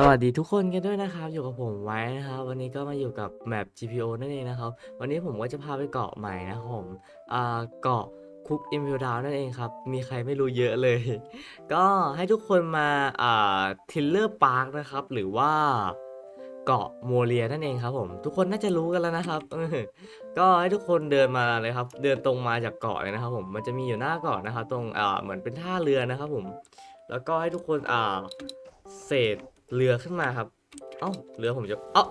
สวัสดีทุกคนกันด้วยนะครับ อยู่กับผมไว้นะครับวันนี้ก็มาอยู่กับแมป GPO นั่นเองนะครับ วันนี้ผมก็จะพาไปเกาะใหม่นะครับผมอ่าเกาะคุกอิมพิวดาวนั่นเองครับ มีใครไม่รู้เยอะเลย ก็ให้ทุกคนมาอ่าทิลเลอร์พาร์คนะครับ หรือว่าเกาะโมเรียนั่นเองครับผม ทุกคนน่าจะรู้กันแล้วนะครับก็ให้ทุกคนเดินมาเลยครับ เดินตรงมาจากเกาะเลยนะครับ ผมมันจะมีอยู่หน้าเกาะนะครับ ตรงอ่าเหมือนเป็นท่าเรือนะครับ ผม แล้วก็ให้ทุกคนอ่า เศษเรือขึ้นมาครับ เอ้าเรือผมจะ เอ้า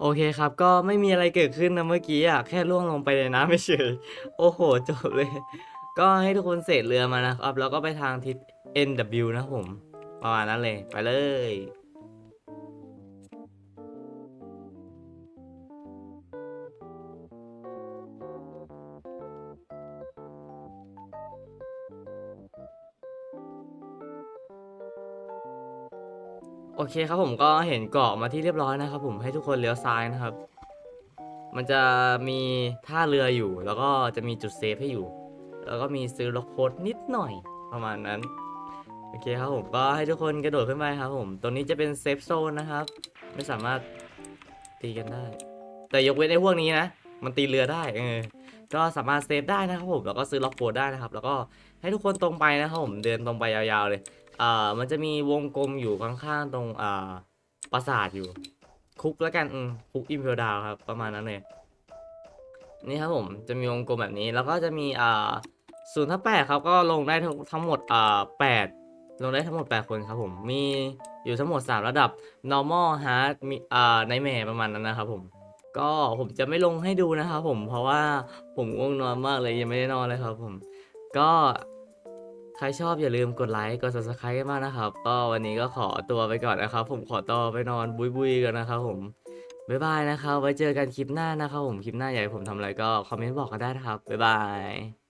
โอเคครับ ก็ไม่มีอะไรเกิดขึ้นนะเมื่อกี้อะ แค่ล่วงลงไปในน้ำเฉย โอ้โห จบเลย ก็ให้ทุกคนเศษเรือมานะครับ แล้วก็ไปทางทิศ NW นะผม ประมาณนั้นเลย ไปเลย โอเคครับผมก็เห็นเกาะมาที่เรียบร้อยนะครับ ผมให้ทุกคนเลี้ยวซ้ายนะครับ มันจะมีท่าเรืออยู่ แล้วก็จะมีจุดเซฟให้อยู่ แล้วก็มีซื้อล็อกโพสนิดหน่อยประมาณนั้นโอเคครับผมก็ให้ทุกคนกระโดดขึ้นไปครับผมตรงนี้จะเป็นเซฟโซนนะครับ ไม่สามารถตีกันได้ แต่ยกเว้นไอ้พวกนี้นะ มันตีเรือได้เออก็สามารถเซฟได้นะครับผมแล้วก็ซื้อล็อกโพสได้นะครับ แล้วก็ให้ทุกคนตรงไปนะครับผมเดินตรงไปยาวๆเลย อ่ามันจะมีวงกลมอยู่ข้างๆตรงอ่าปราสาทอยู่ คุกแล้วกันอืมคุกอิมเพลดาวครับ ประมาณนั้นเลยนี่ครับผมจะมีวงกลมแบบนี้แล้วก็จะมีอ่าศูนย์ทับแปดครับก็ลงได้ทั้งหมดอ่าแปดลงได้ทั้งหมดแปดคนครับผมมีอยู่ทั้งหมดสามระดับ normal hard มีอ่าในแม่ประมาณนั้นนะครับผม ก็ผมจะไม่ลงให้ดูนะครับผมเพราะว่าผมง่วงนอนมากเลยยังไม่ได้นอนเลยครับผม ก็ ใครชอบอย่าลืมกดไลค์กด subscribe กันมากนะครับ ก็วันนี้ก็ขอตัวไปก่อนนะครับ ผมขอตัวไปนอนบุยบุยๆกันนะครับผมบ๊ายบายนะครับ ไว้เจอกันคลิปหน้านะครับผมคลิปหน้าอยากให้ผมทำอะไรก็คอมเมนต์บอกกันได้นะครับบ๊ายบาย